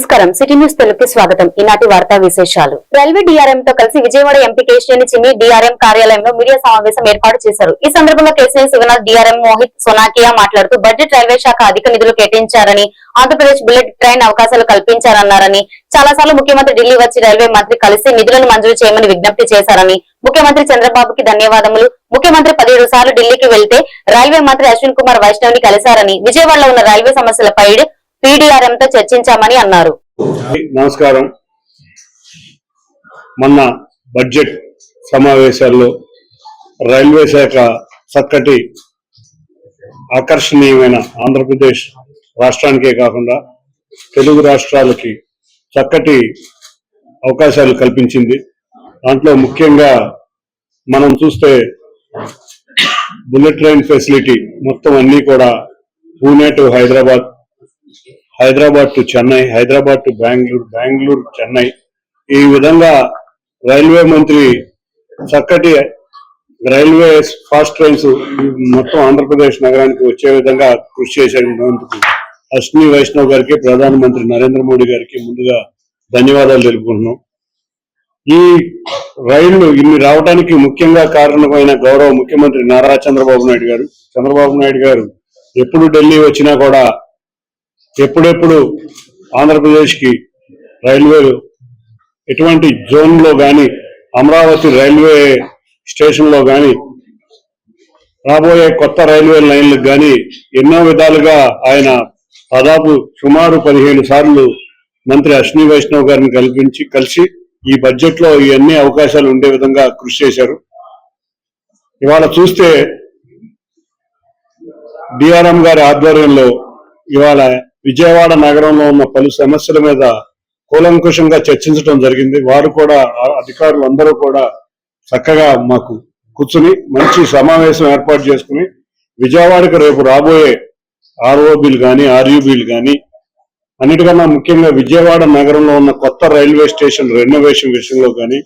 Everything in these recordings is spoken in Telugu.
నమస్కారం. సిటీ న్యూస్ తెలుగుకి స్వాగతం. ఈనాటి వార్తా విశేషాలు. రైల్వే డిఆర్ఎం తో కలిసి విజయవాడ ఎంపీ కేశినేని చిన్ని డిఆర్ఎం కార్యాలయంలో మీడియా సమావేశం ఏర్పాటు చేశారు. ఈ సందర్భంగా కేశినేని శివనాథ్ డిఆర్ఎం మోహిత్ సోనాకియా మాట్లాడుతూ బడ్జెట్ రైల్వే శాఖ అధిక నిధులు కేటాయించారని ఆంధ్రప్రదేశ్ బుల్లెట్ ట్రైన్ అవకాశాలు కల్పించారన్నారని చాలా సార్లు ముఖ్యమంత్రి ఢిల్లీ వచ్చి రైల్వే మంత్రి కలిసి నిధులను మంజూరు చేయమని విజ్ఞప్తి చేశారని ముఖ్యమంత్రి చంద్రబాబుకి ధన్యవాదములు. ముఖ్యమంత్రి పదిహేడు సార్లు ఢిల్లీకి వెళ్తే రైల్వే మంత్రి అశ్విన్ కుమార్ వైష్ణవ్ని కలిశారని విజయవాడలో ఉన్న రైల్వే సమస్యలపై పీడీఆర్ఎం తో చర్చించామని అన్నారు. నమస్కారం. మొన్న బడ్జెట్ సమావేశాల్లో రైల్వే శాఖ చక్కటి ఆకర్షణీయమైన ఆంధ్రప్రదేశ్ రాష్ట్రానికే కాకుండా తెలుగు రాష్ట్రాలకి చక్కటి అవకాశాలు కల్పించింది. దాంట్లో ముఖ్యంగా మనం చూస్తే బుల్లెట్ ట్రైన్ ఫెసిలిటీ మొత్తం అన్నీ కూడా Pune to Hyderabad Hyderabad to Chennai Hyderabad to Bengaluru Bengaluru Chennai. ఈ విధంగా రైల్వే మంత్రి చక్కటి రైల్వే ఫాస్ట్ ట్రైన్స్ మొత్తం ఆంధ్రప్రదేశ్ నగరానికి వచ్చే విధంగా కృషి చేసేందుకు అశ్విని వైష్ణవ్ గారికి ప్రధానమంత్రి నరేంద్ర మోడీ గారికి ముందుగా ధన్యవాదాలు తెలుపుకుంటున్నాం. ఈ రైళ్ళు ఇన్ని రావడానికి ముఖ్యంగా కారణమైన గౌరవ ముఖ్యమంత్రి నారా చంద్రబాబు నాయుడు గారు. చంద్రబాబు నాయుడు గారు ఎప్పుడు ఢిల్లీ వచ్చినా కూడా ఎప్పుడెప్పుడు ఆంధ్రప్రదేశ్కి రైల్వేలు రైల్వే ఎటువంటి జోన్లో కానీ అమరావతి రైల్వే స్టేషన్లో కానీ రాబోయే కొత్త రైల్వే లైన్లకు కానీ ఎన్నో విధాలుగా ఆయన దాదాపు సుమారు పదిహేను సార్లు మంత్రి అశ్విని వైష్ణవ్ గారిని కల్పించి కలిసి ఈ బడ్జెట్లో అవకాశాలు ఉండే విధంగా కృషి చేశారు. ఇవాళ చూస్తే డిఆర్ఎం గారి ఆధ్వర్యంలో ఇవాళ విజయవాడ నగరంలో ఉన్న పలు సమస్యల మీద కూలంకుషంగా చర్చించడం జరిగింది. వారు కూడా అధికారులు అందరూ కూడా చక్కగా మాకు కూర్చుని మంచి సమావేశం ఏర్పాటు చేసుకుని విజయవాడకు రేపు రాబోయే ఆర్ఓబీలు కానీ ఆర్యూబీలు కానీ అన్నిటికన్నా ముఖ్యంగా విజయవాడ నగరంలో ఉన్న కొత్త రైల్వే స్టేషన్ రెనోవేషన్ విషయంలో కానీ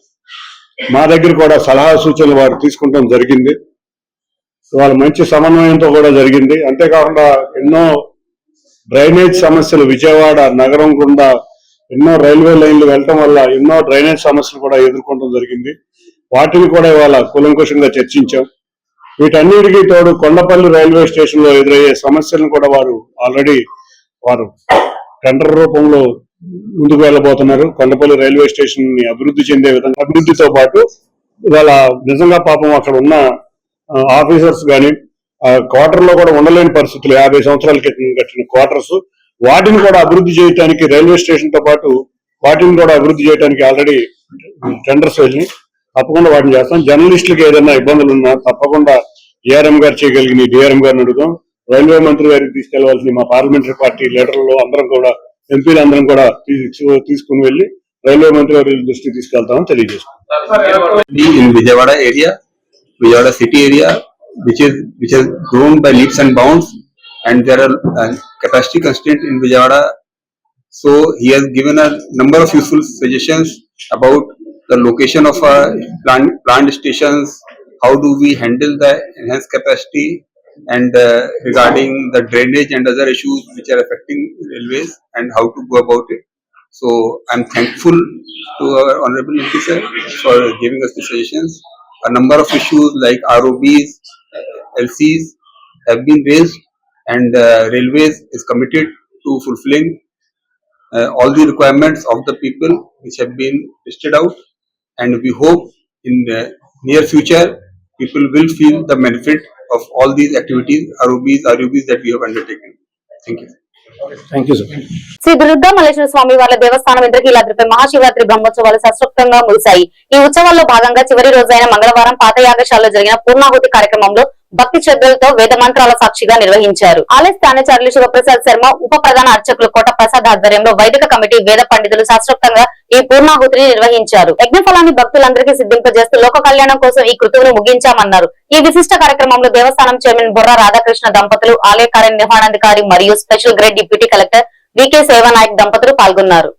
మా దగ్గర కూడా సలహా సూచనలు వారు తీసుకుంటాం జరిగింది. వాళ్ళ మంచి సమన్వయంతో కూడా జరిగింది. అంతేకాకుండా ఎన్నో డ్రైనేజ్ సమస్యలు విజయవాడ నగరం గుండా ఎన్నో రైల్వే లైన్లు వెళ్ళటం వల్ల ఎన్నో డ్రైనేజ్ సమస్యలు కూడా ఎదుర్కోవడం జరిగింది. వాటిని కూడా ఇవాళ కులంకుషంగా చర్చించాం. వీటన్నిటికీ తోడు కొండపల్లి రైల్వే స్టేషన్లో ఎదురయ్యే సమస్యలను కూడా వారు ఆల్రెడీ వారు టెండర్ రూపంలో ముందుకు వెళ్ళబోతున్నారు. కొండపల్లి రైల్వే స్టేషన్ని అభివృద్ధి చెందే విధంగా అభివృద్ధితో పాటు ఇవాళ నిజంగా పాపం అక్కడ ఉన్న ఆఫీసర్స్ కానీ క్వార్టర్లో కూడా ఉండలేని పరిస్థితులు. యాభై సంవత్సరాల క్రితం కట్టిన క్వార్టర్స్ వాటిని కూడా అభివృద్ధి చేయడానికి రైల్వే స్టేషన్తో పాటు వాటిని కూడా అభివృద్ధి చేయడానికి ఆల్రెడీ టెండర్స్ వెళ్ళి తప్పకుండా వాటిని చేస్తాం. జర్నలిస్టులకు ఏదైనా ఇబ్బందులు ఉన్నా తప్పకుండా డిఆర్ఎం గారు చేయగలిగిన డిఆర్ఎం గారిని అడుగుతాం రైల్వే మంత్రి గారికి తీసుకెళ్ళవలసిన మా పార్లమెంటరీ పార్టీ లీడర్లు అందరం కూడా ఎంపీలు అందరం కూడా తీసుకుని వెళ్ళి రైల్వే మంత్రి గారి దృష్టికి తీసుకెళ్తామని తెలియజేస్తాం Vijayawada area Vijayawada city area which is which has grown by leaps and bounds, and there are uh, capacity constraint in Vijayawada. So he has given a number of useful suggestions about the location of our plant plant stations, how do we handle the enhanced capacity, and uh, regarding the drainage and other issues which are affecting railways, and how to go about it. So I'm thankful to our honorable sir for giving us the suggestions. A number of issues like ROBs, LCs have been raised and uh, railways is committed to fulfilling uh, all the requirements of the people which have been listed out. And we hope in the near future, people will feel the benefit of all these activities, ROBs, RUBs that we have undertaken. Thank you. Sri Durga Malleswara Swamy వారి దేవస్థానం ఇంద్రకీలాద్రిపై మహాశివరాత్రి బ్రహ్మోత్సవాలు సశక్తంగా ముగిశాయి. ఈ ఉత్సవాల్లో భాగంగా చివరి రోజైన మంగళవారం పాత యాగశాలలో జరిగిన పూర్ణాహుతి కార్యక్రమంలో భక్తి శ్రద్ధలతో వేద మంత్రాల సాక్షిగా నిర్వహించారు. ఆలయ స్థానాచార్యులు శివప్రసాద్ శర్మ ఉప ప్రధాన అర్చకులు కోట ప్రసాద్ ఆధ్వర్యంలో వైదిక కమిటీ వేద పండితులు శాస్త్రోక్తంగా ఈ పూర్ణాహుతిని నిర్వహించారు. యజ్ఞఫలాన్ని భక్తులందరికీ సిద్ధింపజేస్తూ లోక కళ్యాణం కోసం ఈ కృతువును ముగించామన్నారు. ఈ విశిష్ట కార్యక్రమంలో దేవస్థానం చైర్మన్ బుర్ర రాధాకృష్ణ దంపతులు ఆలయ కార్యనిర్వహణాధికారి మరియు special grade deputy collector V K Sevanayak దంపతులు పాల్గొన్నారు.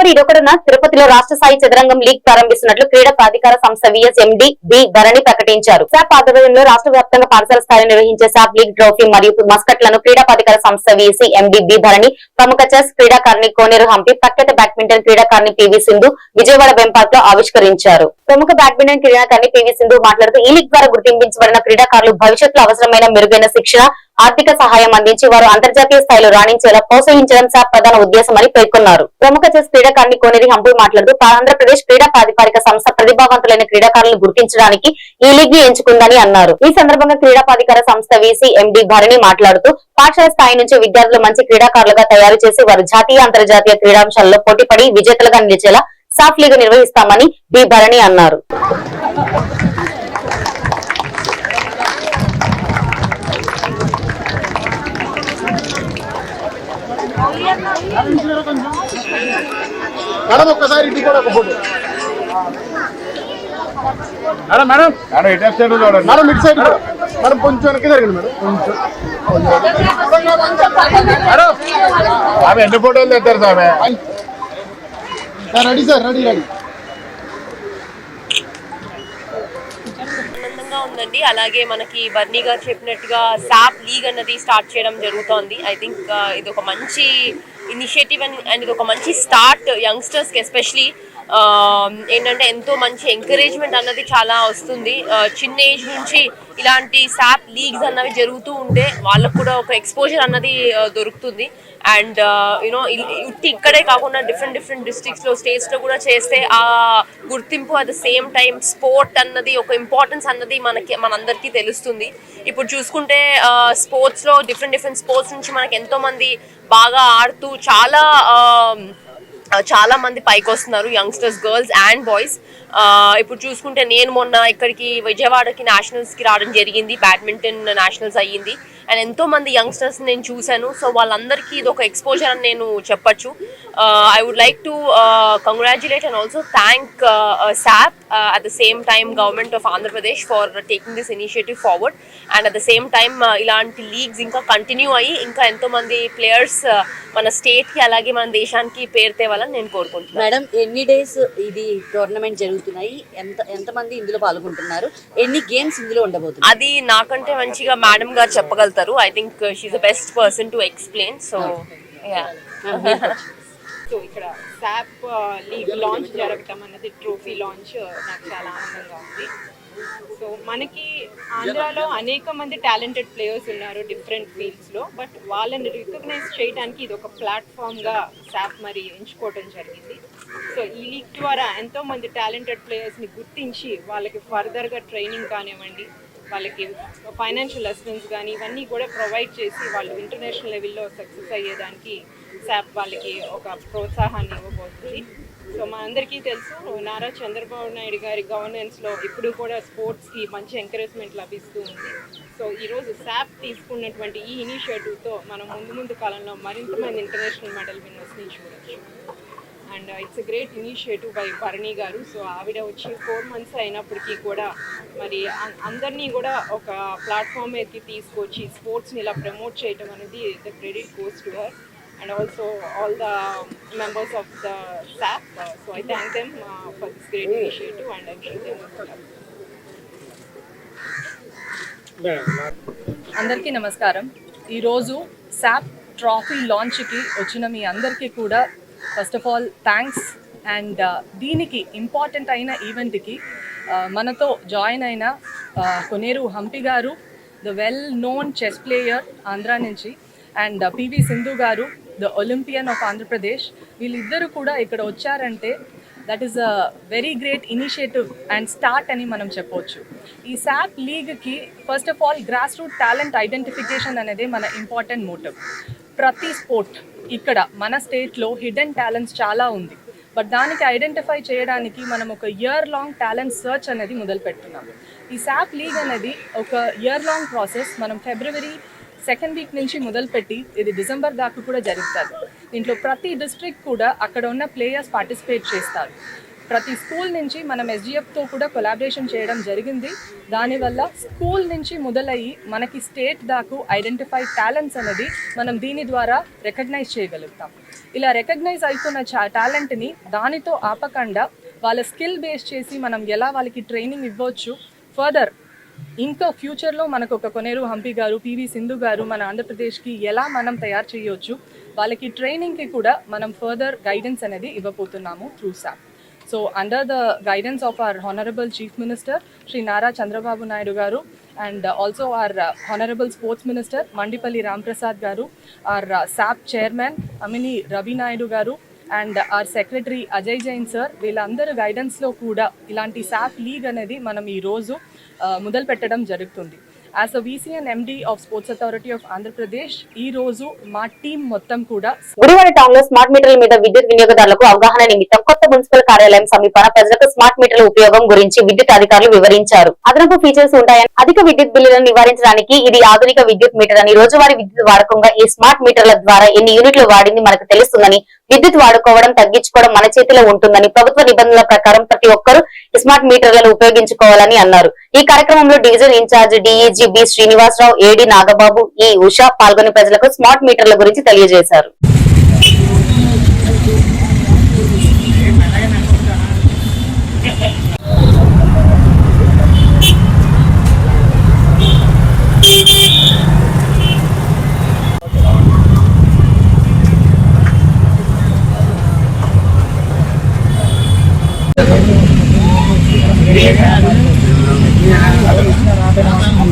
ఫిబ్రవరి ఇరవై తిరుపతిలో రాష్ట్ర స్థాయి చదరంగం లీగ్ ప్రారంభిస్తున్నట్లు క్రీడా ప్రాధికార సంస్థ విఎస్ ఎండి బి ధరణి ప్రకటించారు. శాప్ ఆధ్వర్యంలో రాష్ట్ర వ్యాప్తంగా పాఠశాల స్థాయిలో నిర్వహించే శాప్ లీగ్ ట్రోఫీ మరియు మస్కట్లను క్రీడా ప్రాధికార సంస్థ విఎస్సి ఎండి బి ధరణి ప్రముఖ చెస్ క్రీడాకారిణి కోనేరు హంపి ప్రఖ్యాత బ్యాడ్మింటన్ క్రీడాకారిణి పివి సింధు విజయవాడ బెంపార్క్లో ఆవిష్కరించారు. ప్రముఖ బ్యాడ్మింటన్ క్రీడాకారిణి పివి సింధు మాట్లాడుతూ ఈ లీగ్ ద్వారా గుర్తింపించబడిన క్రీడాకారులు భవిష్యత్తులో అవసరమైన మెరుగైన శిక్షణ ఆర్థిక సహాయం అందించి వారు అంతర్జాతీయ స్థాయిలో రాణించేలా ప్రోత్సహించడం సాప్ ప్రధాన ఉద్దేశమని పేర్కొన్నారు. ప్రముఖ చెస్ క్రీడాకారిణి కోనేరి హంపి మాట్లాడుతూ ఆంధ్రప్రదేశ్ క్రీడా ప్రాధికారిక సంస్థ ప్రతిభావంతులైన క్రీడాకారులను గుర్తించడానికి ఈ లీగ్ని ఎంచుకుందని అన్నారు. ఈ సందర్భంగా క్రీడా ప్రాధికార సంస్థ వీసీ ఎండి భరణి మాట్లాడుతూ పాఠశాల స్థాయి నుంచి విద్యార్థులు మంచి క్రీడాకారులుగా తయారు చేసి వారు జాతీయ అంతర్జాతీయ క్రీడాంశాల్లో పోటీపడి విజేతలుగా నిలిచేలా సాఫ్ లీగ్ నిర్వహిస్తామని బి భరణి అన్నారు. మేడం ఒక్కసారి ఇంటికి కూడా ఒక ఫోటో. Madam madam. మేడం ఇటు సైడ్ చూడండి. మేడం ఇటు సైడ్. మేడం కొంచెం వెనక్కి జరగండి మేడం. కొంచెం మేడం. ఆమె ఎన్ని ఫోటోలు తెస్తారు సామె రెడీ సార్ రెడీ రెడీ. ఆనందంగా ఉందండి. అలాగే మనకి బర్నీ గారు చెప్పినట్టుగా సాప్ లీగ్ అన్నది స్టార్ట్ చేయడం జరుగుతోంది. ఐ థింక్ ఇది ఒక మంచి ఇనిషియేటివ్ అండ్ అండ్ ఇది ఒక మంచి స్టార్ట్ యంగ్స్టర్స్కి ఎస్పెషలీ ఏంటంటే ఎంతో మంచి ఎంకరేజ్మెంట్ అన్నది చాలా వస్తుంది. చిన్న ఏజ్ నుంచి ఇలాంటి సాప్ లీగ్స్ అన్నవి జరుగుతూ ఉంటే వాళ్ళకు కూడా ఒక ఎక్స్పోజర్ అన్నది దొరుకుతుంది. అండ్ యూనో ఉట్టి ఇక్కడే కాకుండా డిఫరెంట్ డిఫరెంట్ డిస్ట్రిక్ట్స్లో స్టేట్స్లో కూడా చేస్తే ఆ గుర్తింపు at the same time sport అన్నది ఒక ఇంపార్టెన్స్ అన్నది మనకి మనందరికీ తెలుస్తుంది. ఇప్పుడు చూసుకుంటే స్పోర్ట్స్లో డిఫరెంట్ డిఫరెంట్ స్పోర్ట్స్ నుంచి మనకి ఎంతోమంది బాగా ఆడుతూ చాలా చాలా మంది పైకి వస్తున్నారు యంగ్స్టర్స్ గర్ల్స్ అండ్ బాయ్స్ ఇప్పుడు చూసుకుంటే నేను మొన్న ఇక్కడికి విజయవాడకి నేషనల్స్కి రావడం జరిగింది బ్యాడ్మింటన్ నేషనల్స్ అయ్యింది. అండ్ ఎంతో మంది యంగ్స్టర్స్ నేను చూశాను. సో వాళ్ళందరికీ ఇది ఒక ఎక్స్పోజర్ అని నేను చెప్పచ్చు. I would like to congratulate and also thank SAAP at the same time government of Andhra Pradesh for taking this initiative forward and at the same time ఇలాంటి లీగ్స్ ఇంకా కంటిన్యూ అయ్యి ఇంకా ఎంతో మంది ప్లేయర్స్ మన స్టేట్కి అలాగే మన దేశానికి పేరు తేవాలని నేను కోరుకుంటున్నాను. మేడం ఎన్ని డేస్ ఇది టోర్నమెంట్ జరుగుతున్నాయి? ఎంత ఎంతమంది ఇందులో పాల్గొంటున్నారు? ఎన్ని గేమ్స్ ఇందులో ఉండబోతున్నాయి? అది నాకంటే మంచిగా మేడం గారు చెప్పగలుగుతారు. I think she is the best person to explain so ya so ఇక్కడ శాప్ లీగ్ లాంచ్ జరగటం అన్నది ట్రోఫీ లాంచ్ నాకు చాలా ఆనందంగా ఉంది. సో మనకి ఆంధ్రాలో అనేక మంది టాలెంటెడ్ ప్లేయర్స్ ఉన్నారు డిఫరెంట్ ఫీల్డ్స్లో బట్ వాళ్ళని రికగ్నైజ్ చేయడానికి ఇది ఒక ప్లాట్ఫామ్గా శాప్ మరి ఎంచుకోవడం జరిగింది. సో ఈ లీగ్ ద్వారా ఎంతో మంది టాలెంటెడ్ ప్లేయర్స్ని గుర్తించి వాళ్ళకి ఫర్దర్గా ట్రైనింగ్ కానివ్వండి వాళ్ళకి ఫైనాన్షియల్ అసిస్టెన్స్ కానీ ఇవన్నీ కూడా ప్రొవైడ్ చేసి వాళ్ళు ఇంటర్నేషనల్ లెవెల్లో సక్సెస్ అయ్యేదానికి శాప్ వాళ్ళకి ఒక ప్రోత్సాహాన్ని ఇవ్వబోతుంది. సో మా అందరికీ తెలుసు నారా చంద్రబాబు నాయుడు గారి గవర్నెన్స్లో ఇప్పుడు కూడా స్పోర్ట్స్కి మంచి ఎంకరేజ్మెంట్ లభిస్తూ ఉంది. సో ఈరోజు శాప్ తీసుకున్నటువంటి ఈ ఇనిషియేటివ్తో మనం ముందు ముందు కాలంలో మరింత మంది ఇంటర్నేషనల్ మెడల్ విన్నర్స్ని చూడవచ్చు and it's great initiative by Bharani garu. So ఆవిడ వచ్చి ఫోర్ మంత్స్ అయినప్పటికీ కూడా మరి అందరినీ కూడా ఒక ప్లాట్ఫామ్ మీదకి తీసుకొచ్చి స్పోర్ట్స్ని ఇలా ప్రమోట్ చేయడం అనేది the credit goes to her. And also all the members of the staff. So I thank them for this great initiative and I అందరికీ నమస్కారం. ఈరోజు శాప్ ట్రాఫీ లాంచ్కి వచ్చిన మీ అందరికీ కూడా first of all thanks and దీనికి ఇంపార్టెంట్ అయిన ఈవెంట్కి uh, మనతో జాయిన్ అయిన uh, Koneru Humpy garu the well known chess player Andhra నుంచి అండ్ పివి సింధు గారు ద ఒలింపియన్ ఆఫ్ ఆంధ్రప్రదేశ్ వీళ్ళిద్దరూ కూడా ఇక్కడ వచ్చారంటే that is a very great initiative and start అని మనం చెప్పవచ్చు ఈ SAAP లీగ్కి first of all grass root talent identification అనేది మన ఇంపార్టెంట్ మోటివ్ ప్రతి స్పోర్ట్ ఇక్కడ మన స్టేట్లో హిడెన్ టాలెంట్స్ చాలా ఉంది. బట్ దానికి ఐడెంటిఫై చేయడానికి మనం ఒక ఇయర్ లాంగ్ టాలెంట్ సర్చ్ అనేది మొదలు పెడుతున్నాం ఈ శాప్ లీగ్ అనేది ఒక ఇయర్ లాంగ్ ప్రాసెస్ మనం ఫిబ్రవరి సెకండ్ వీక్ నుంచి మొదలుపెట్టి ఇది డిసెంబర్ దాకా కూడా జరుగుతుంది దీంట్లో ప్రతి డిస్ట్రిక్ట్ కూడా అక్కడ ఉన్న ప్లేయర్స్ పార్టిసిపేట్ చేస్తారు. ప్రతి స్కూల్ నుంచి మనం ఎస్జిఎఫ్తో కూడా కొలాబరేషన్ చేయడం జరిగింది. దానివల్ల స్కూల్ నుంచి మొదలయ్యి మనకి స్టేట్ దాకు ఐడెంటిఫై టాలెంట్స్ అనేది మనం దీని ద్వారా రికగ్నైజ్ చేయగలుగుతాం. ఇలా రికగ్నైజ్ అవుతున్న టాలెంట్ని దానితో ఆపకుండా వాళ్ళ స్కిల్ బేస్ చేసి మనం ఎలా వాళ్ళకి ట్రైనింగ్ ఇవ్వచ్చు. ఫర్దర్ ఇంకా ఫ్యూచర్లో మనకు ఒక కొనేరు హంపి గారు పివి సింధు గారు మన ఆంధ్రప్రదేశ్కి ఎలా మనం తయారు చేయవచ్చు వాళ్ళకి ట్రైనింగ్కి కూడా మనం ఫర్దర్ గైడెన్స్ అనేది ఇవ్వబోతున్నాము through SAAP so under the guidance of our honourable chief minister Shri Nara Chandrababu Naidu garu and also our honourable sports minister Mandipalli Ramprasad garu our SAAP chairman Animini Ravi Naidu garu and our secretary Ajay Jain sir వీళ్ళందరూ గైడెన్స్లో కూడా ఇలాంటి సాప్ లీగ్ అనేది మనం ఈరోజు మొదలు పెట్టడం జరుగుతుంది. As a VC and MD of Sports Authority of Andhra Pradesh ఈ రోజు మా టీం మొత్తం కూడా గుడివాడ టౌన్లో స్మార్ట్ మీటర్ల మీద విద్యుత్ వినియోగదారులకు అవగాహన నిమిత్తం కొత్త మున్సిపల్ కార్యాలయం సమీపన ప్రజలకు స్మార్ట్ మీటర్ల ఉపయోగం గురించి విద్యుత్ అధికారులు వివరించారు. అదనపు ఫీచర్స్ ఉంటాయని అధిక విద్యుత్ బిల్లులను నివారించడానికి ఇది ఆధునిక విద్యుత్ మీటర్ అని రోజువారీ విద్యుత్ వాడకంగా ఈ స్మార్ట్ మీటర్ల ద్వారా ఎన్ని యూనిట్లు వాడింది మనకు తెలుస్తుందని విద్యుత్ వాడుకోవడం తగ్గించుకోవడం మన చేతిలో ఉంటుందని ప్రభుత్వ నిబంధనల ప్రకారం ప్రతి ఒక్కరూ స్మార్ట్ మీటర్లను ఉపయోగించుకోవాలని అన్నారు. ఈ కార్యక్రమంలో division incharge DEG B Srinivasa Rao AD Nagababu ఈ ఉషా పాల్గొని ప్రజలకు స్మార్ట్ మీటర్ల గురించి తెలియజేశారు.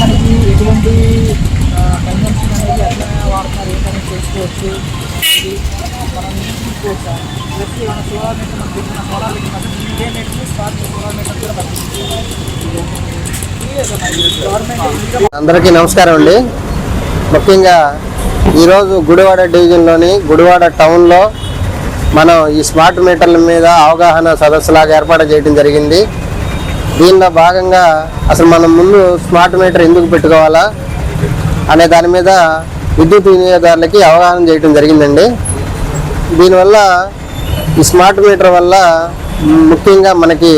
మనకి ఎటువంటి కన్వెన్షన్ అనేది ఎట్లా వాడుతున్నారు ఏంటని తెలుసుకోవచ్చు ఇది మనం చూసుకోవచ్చు సోలార్ మీటర్ మనకి సోలార్ మీటర్ ఇదే మీటర్ స్టార్ట్ సోలార్ మీటర్ కూడా అందరికీ నమస్కారం అండి. ముఖ్యంగా ఈరోజు గుడివాడ డివిజన్లోని గుడివాడ టౌన్లో మనం ఈ స్మార్ట్ మీటర్ల మీద అవగాహన సదస్సులాగా ఏర్పాటు చేయడం జరిగింది. దీనిలో భాగంగా అసలు మనం ముందు స్మార్ట్ మీటర్ ఎందుకు పెట్టుకోవాలా అనే దాని మీద విద్యుత్ వినియోగదారులకి అవగాహన చేయడం జరిగిందండి. దీనివల్ల ఈ స్మార్ట్ మీటర్ వల్ల ముఖ్యంగా మనకి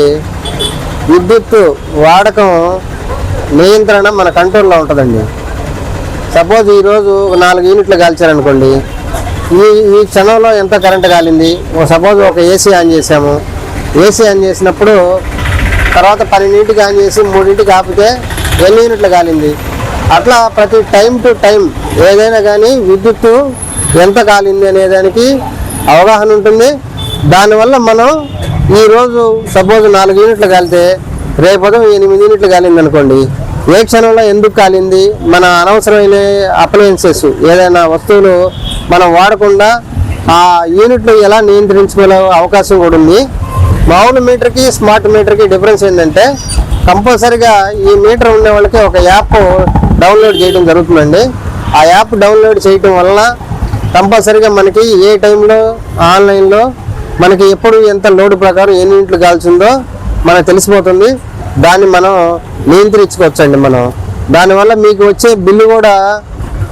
విద్యుత్ వాడకం నియంత్రణ మన కంట్రోల్లో ఉంటుందండి. సపోజ్ ఈరోజు నాలుగు యూనిట్లు కాల్చారనుకోండి ఈ ఈ క్షణంలో ఎంత కరెంట్ కాలింది? సపోజ్ ఒక ఏసీ ఆన్ చేసాము ఏసీ ఆన్ చేసినప్పుడు తర్వాత పన్నెండింటికి ఆన్ చేసి మూడింటికి ఆపితే ఎన్ని యూనిట్లు కాలింది? అట్లా ప్రతి టైం టు టైం ఏదైనా కానీ విద్యుత్తు ఎంత కాలింది అనేదానికి అవగాహన ఉంటుంది. దానివల్ల మనం ఈరోజు సపోజ్ నాలుగు యూనిట్లు కాలితే రేపు ఉదయం ఎనిమిది యూనిట్లు కాలింది అనుకోండి. ఏ క్షణంలో ఎందుకు కాలింది? మన అనవసరమైన అప్లయన్సెస్ ఏదైనా వస్తువులు మనం వాడకుండా ఆ యూనిట్లు ఎలా నియంత్రించుకునే అవకాశం కూడా ఉంది. మామూలు మీటర్కి స్మార్ట్ మీటర్కి డిఫరెన్స్ ఏంటంటే కంపల్సరిగా ఈ మీటర్ ఉండే వాళ్ళకి ఒక యాప్ డౌన్లోడ్ చేయడం జరుగుతుందండి. ఆ యాప్ డౌన్లోడ్ చేయడం వలన కంపల్సరిగా మనకి ఏ టైంలో ఆన్లైన్లో మనకి ఎప్పుడు ఎంత లోడ్ ప్రకారం ఎన్ని యూనిట్లు కాల్చిందో మనకు తెలిసిపోతుంది. దాన్ని మనం నియంత్రించుకోవచ్చండి మనం. దానివల్ల మీకు వచ్చే బిల్లు కూడా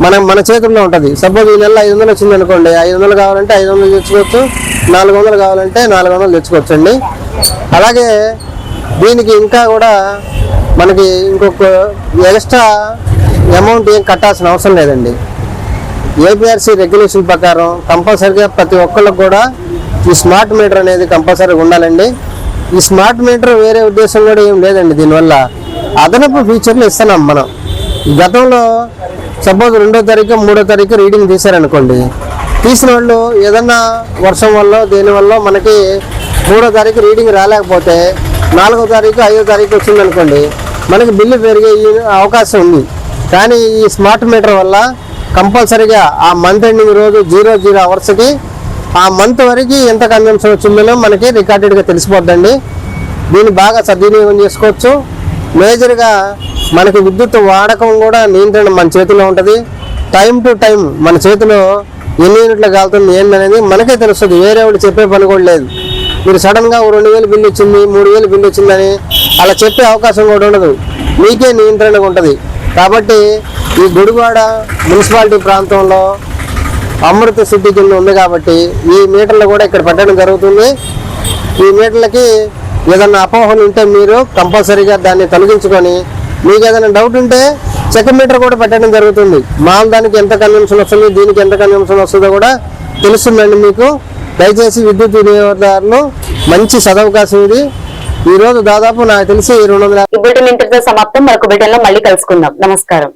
మనం మన చేతుల్లో ఉంటుంది. సపోజ్ ఈ నెల ఐదు వందలు వచ్చింది అనుకోండి ఐదు వందలు కావాలంటే ఐదు వందలు తెచ్చుకోవచ్చు నాలుగు వందలు కావాలంటే నాలుగు వందలు తెచ్చుకోవచ్చండి. అలాగే దీనికి ఇంకా కూడా మనకి ఇంకొక ఎక్స్ట్రా అమౌంట్ ఏం కట్టాల్సిన అవసరం లేదండి. ఏపీఆర్సీ రెగ్యులేషన్ ప్రకారం కంపల్సరీగా ప్రతి ఒక్కళ్ళకి కూడా ఈ స్మార్ట్ మీటర్ అనేది కంపల్సరీగా ఉండాలండి. ఈ స్మార్ట్ మీటర్ వేరే ఉద్దేశం కూడా ఏం లేదండి దీనివల్ల. అదనపు ఫీచర్లు ఇస్తున్నాం మనం. గతంలో సపోజ్ రెండో తారీఖు మూడో తారీఖు రీడింగ్ తీశారనుకోండి తీసిన వాళ్ళు ఏదన్నా వర్షం వల్ల దేనివల్ల మనకి మూడో తారీఖు రీడింగ్ రాలేకపోతే నాలుగో తారీఖు ఐదో తారీఖు వచ్చిందనుకోండి మనకి బిల్లు పెరిగే అవకాశం ఉంది. కానీ ఈ స్మార్ట్ మీటర్ వల్ల కంపల్సరీగా ఆ మంత్ ఎండింగ్ రోజు జీరో జీరో అవర్స్కి ఆ మంత్ వరకు ఎంత కన్జంప్షన్ వచ్చిందో మనకి రికార్డెడ్గా తెలిసిపోద్దండి. దీన్ని బాగా సద్వినియోగం చేసుకోవచ్చు. మేజర్గా మనకి విద్యుత్ వాడకం కూడా నియంత్రణ మన చేతిలో ఉంటుంది. టైం టు టైం మన చేతిలో ఎన్ని యూనిట్లు కాలుతుంది ఏంటనేది మనకే తెలుస్తుంది. వేరే వాళ్ళు చెప్పే పని కూడా లేదు. మీరు సడన్గా రెండు వేలు బిల్లు వచ్చింది మూడు వేలు బిల్లు వచ్చిందని అలా చెప్పే అవకాశం కూడా ఉండదు. మీకే నియంత్రణగా ఉంటుంది. కాబట్టి ఈ గుడివాడ మున్సిపాలిటీ ప్రాంతంలో అమృత సిటీ కింద ఉంది కాబట్టి ఈ మీటర్లు కూడా ఇక్కడ పెట్టడం జరుగుతుంది. ఈ మీటర్లకి ఏదైనా అపోహలు ఉంటే మీరు కంపల్సరీగా దాన్ని తొలగించుకొని మీకు ఏదైనా డౌట్ ఉంటే చెక్ మీటర్ కూడా పెట్టడం జరుగుతుంది. మాల్ దానికి ఎంత కన్వెన్షన్ వస్తుంది దీనికి ఎంత కన్వెన్షన్ వస్తుందో కూడా తెలుస్తుందండి మీకు. దయచేసి విద్యుత్ వినియోగదారులు మంచి సదవకాశం ఇది. ఈ రోజు దాదాపు నాకు తెలిసి రెండు వందల సమాప్తం. మరొక బులెటిన్లో మళ్ళీ కలుసుకుందాం. నమస్కారం.